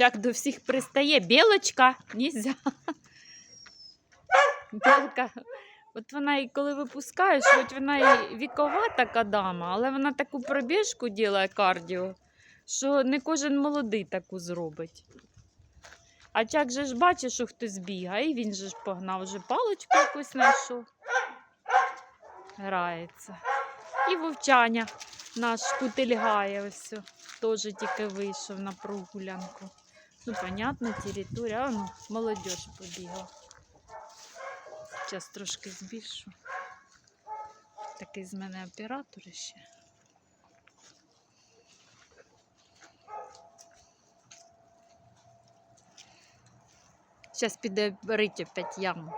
Чак до всіх пристає. Білочка, нельзя. Білка. От вона і коли випускаєш, хоч вона і вікова така дама, але вона таку пробіжку ділає кардіо, що не кожен молодий таку зробить. А чак же ж бачить, що хтось бігає, і він же ж погнав, вже паличку якусь знайшов. Грається. І вовчаня наш кутильгає ось. Теж тільки вийшов на прогулянку. Ну, понятно, територія. А, ну, молодь побігла. Зараз трошки збільшу. Такий з мене оператор ще. Зараз піде рить опять яму.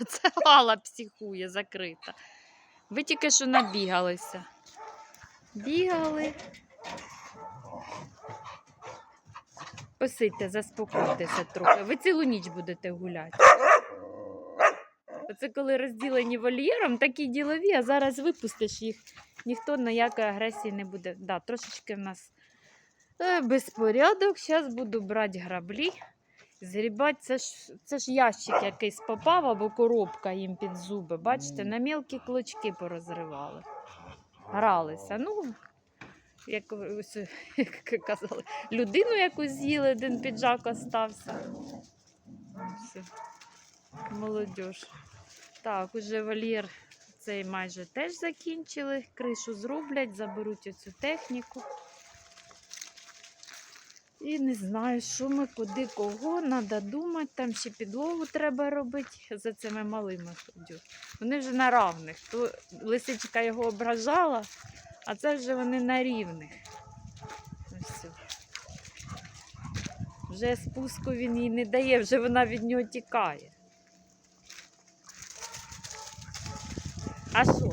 Це Гала психує закрита. Ви тільки що набігалися. Бігали. Посидьте, заспокойтеся трохи. Ви цілу ніч будете гуляти. Оце коли розділені вольєром, такі ділові, а зараз випустиш їх, ніхто ніякої агресії не буде. Да, трошечки в нас е, безпорядок. Зараз буду брати граблі. Згрібати, це ж, це ж ящик якийсь попав або коробка їм під зуби. Бачите, на мілкі клочки порозривали. Гралися. Ну, як, казали, людину якусь з'їли, один піджак остався. Все. Молодіж. Так, уже вольєр цей майже теж закінчили. Кришу зроблять, заберуть оцю техніку. І не знаю, що ми, куди, кого, треба думати, там ще підлогу треба робити за цими малими ходю. Вони вже на равних. То лисичка його ображала, а це вже вони на рівних. Ось. Вже спуску він їй не дає, вже вона від нього тікає. А що?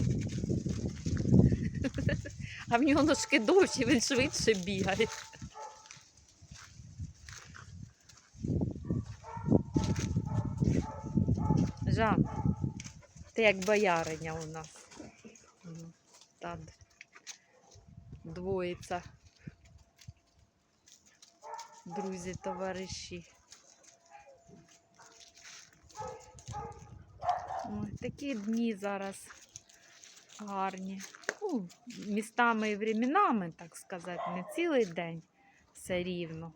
А в нього ножки довші, він швидше бігає. Жан, ти як бояриня у нас. Ну, Та д- двоїця. Друзі, товариші. Ой, такі дні зараз гарні. Ну, містами і временами, так сказати, не цілий день все рівно.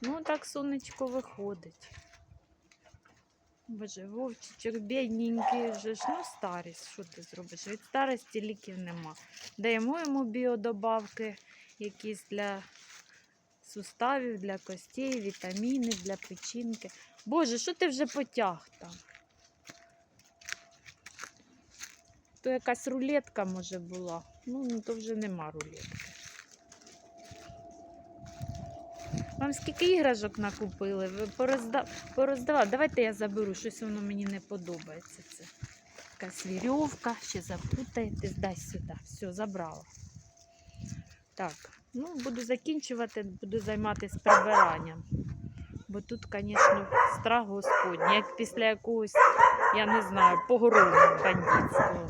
Ну, так сонечко виходить. Боже, вовчичок, бідненький вже ж, ну старість, що ти зробиш? Від старості ліків нема. Даємо йому біодобавки якісь для суставів, для костей, вітаміни, для печінки. Боже, що ти вже потяг там? То якась рулетка може була. Ну, ну то вже нема рулетки. Вам скільки іграшок накупили? Ви порозда... пороздавали. Давайте я заберу, щось воно мені не подобається. Це якась вірьовка, ще запутаєтесь. Дай сюди. Все, забрала. Так, ну буду закінчувати, буду займатися прибиранням. Бо тут, звісно, страх Господній, як після якогось, я не знаю, погрому бандитського.